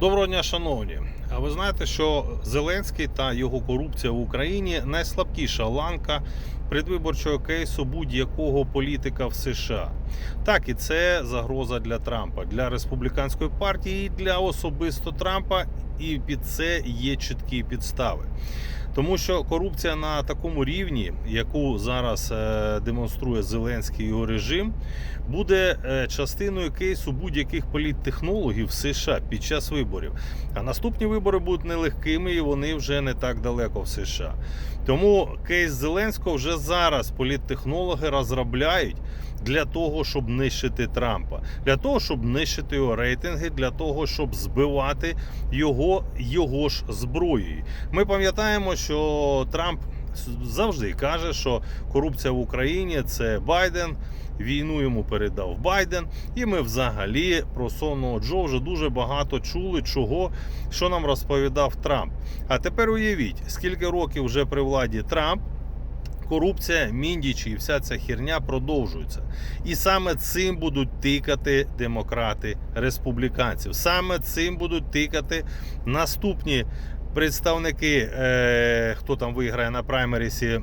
Доброго дня, шановні. А ви знаєте, що Зеленський та його корупція в Україні найслабкіша ланка предвиборчого кейсу будь-якого політика в США. Так, і це загроза для Трампа, для республіканської партії, для особисто Трампа. І під це є чіткі підстави. Тому що корупція на такому рівні, яку зараз е, демонструє Зеленський його режим, буде е, частиною кейсу будь-яких політтехнологів США під час виборів. А наступні вибори будуть нелегкими і вони вже не так далеко в США. Тому кейс Зеленського вже зараз політтехнологи розробляють для того, щоб нищити Трампа, для того, щоб нищити його рейтинги, для того, щоб збивати його його ж зброєю. Ми пам'ятаємо, що Трамп завжди каже, що корупція в Україні це Байден. Війну йому передав Байден, і ми взагалі про сонного Джо вже дуже багато чули, чого що нам розповідав Трамп. А тепер уявіть, скільки років вже при владі Трамп. Корупція, міндічі і вся ця херня продовжується. І саме цим будуть тикати демократи республіканців. Саме цим будуть тикати наступні представники, е, хто там виграє на праймерісі е,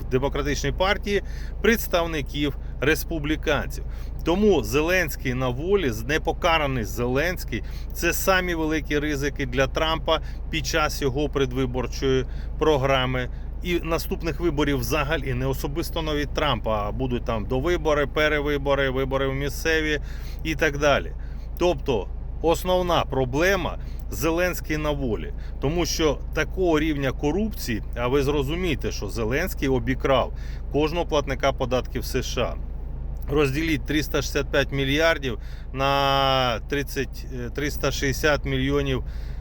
в демократичній партії, представників республіканців. Тому Зеленський на волі, непокараний Зеленський, це самі великі ризики для Трампа під час його предвиборчої програми. І наступних виборів взагалі не особисто навіть Трампа, а будуть там довибори, перевибори, вибори в місцеві і так далі. Тобто основна проблема Зеленський на волі, тому що такого рівня корупції, а ви зрозумієте, що Зеленський обікрав кожного платника податків США. Розділіть 365 мільярдів на 30, е, 360 мільйонів е,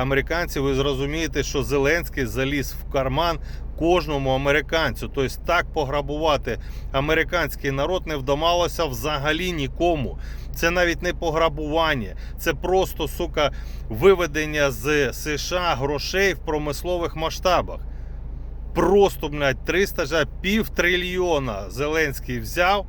американців. Ви зрозумієте, що Зеленський заліз в карман кожному американцю. Тобто так пограбувати американський народ не вдавалося взагалі нікому. Це навіть не пограбування, це просто сука виведення з США грошей в промислових масштабах. Просто, блядь, 300 пів трильйона Зеленський взяв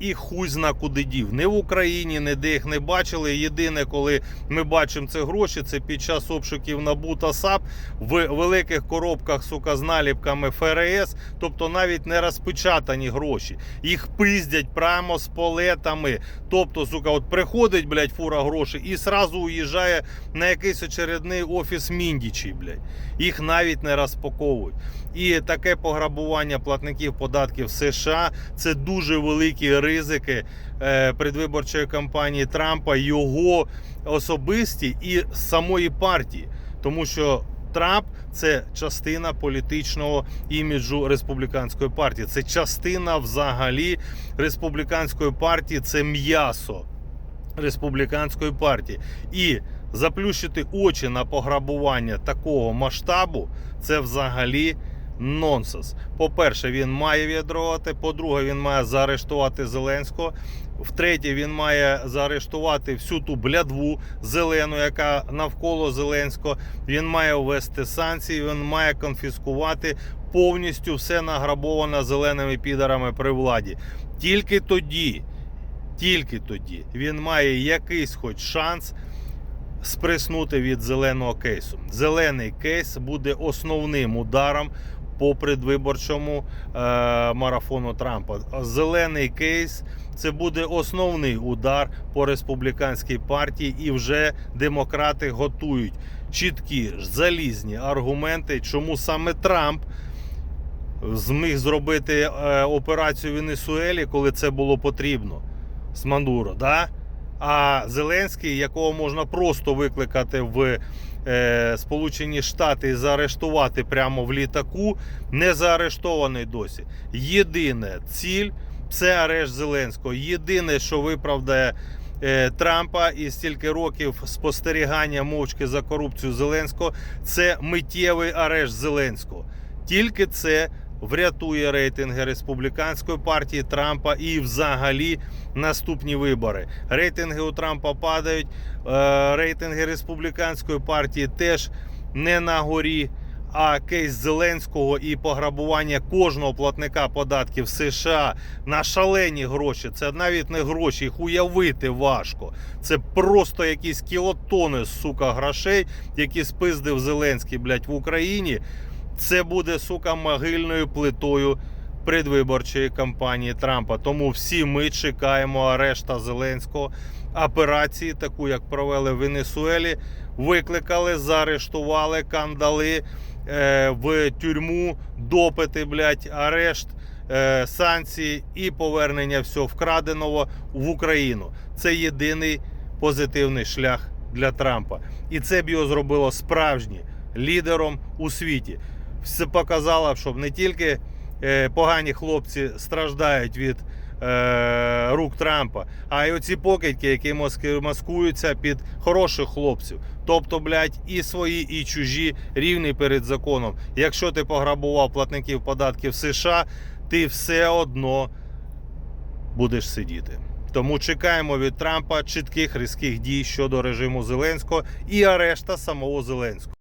і хуй зна куди дів. Не в Україні, ніде їх не бачили. Єдине, коли ми бачимо це гроші, це під час обшуків НАБУ та САП в великих коробках, сука, з наліпками ФРС, тобто навіть не розпечатані гроші. Їх пиздять прямо з полетами. Тобто, сука, от приходить, блядь, фура грошей і сразу уїжджає на якийсь очередний офіс Міндічі, блядь. Їх навіть не розпаковують. І таке пограбування платників податків США це дуже великі ризики е, предвиборчої кампанії Трампа, його особисті і самої партії, тому що. Трамп це частина політичного іміджу республіканської партії. Це частина взагалі республіканської партії. Це м'ясо республіканської партії. І заплющити очі на пограбування такого масштабу це взагалі нонсенс. По-перше, він має відреагувати. По-друге, він має заарештувати Зеленського. Втретє, він має заарештувати всю ту блядву зелену, яка навколо Зеленського. Він має ввести санкції, він має конфіскувати повністю все награбоване зеленими підарами при владі. Тільки тоді, тільки тоді він має якийсь хоч шанс сприснути від зеленого кейсу. Зелений кейс буде основним ударом по предвиборчому е, марафону Трампа. Зелений кейс це буде основний удар по республіканській партії, і вже демократи готують чіткі залізні аргументи, чому саме Трамп. Зміг зробити е, операцію в Венесуелі, коли це було потрібно з Мандуро, да? А Зеленський, якого можна просто викликати в е, Сполучені Штати і заарештувати прямо в літаку, не заарештований досі. Єдине ціль це арешт Зеленського. Єдине, що виправдає е, Трампа і стільки років спостерігання мовчки за корупцію Зеленського, це миттєвий арешт Зеленського. Тільки це врятує рейтинги республіканської партії Трампа і взагалі наступні вибори. Рейтинги у Трампа падають, е, рейтинги республіканської партії теж не на горі. А кейс Зеленського і пограбування кожного платника податків США на шалені гроші. Це навіть не гроші, їх уявити важко. Це просто якісь кілотони, сука, грошей, які спиздив Зеленський, блядь, в Україні. Це буде, сука, могильною плитою предвиборчої кампанії Трампа. Тому всі ми чекаємо арешта Зеленського, операції, таку як провели в Венесуелі. Викликали, заарештували, кандали е, в тюрму, допити, блядь, арешт, е, санкції і повернення всього вкраденого в Україну. Це єдиний позитивний шлях для Трампа. І це б його зробило справжнім лідером у світі. Все показало, щоб не тільки е, погані хлопці страждають від е, рук Трампа, а й оці покидьки, які маскуються під хороших хлопців. Тобто, блядь, і свої, і чужі рівні перед законом. Якщо ти пограбував платників податків США, ти все одно будеш сидіти. Тому чекаємо від Трампа чітких різких дій щодо режиму Зеленського і арешта самого Зеленського.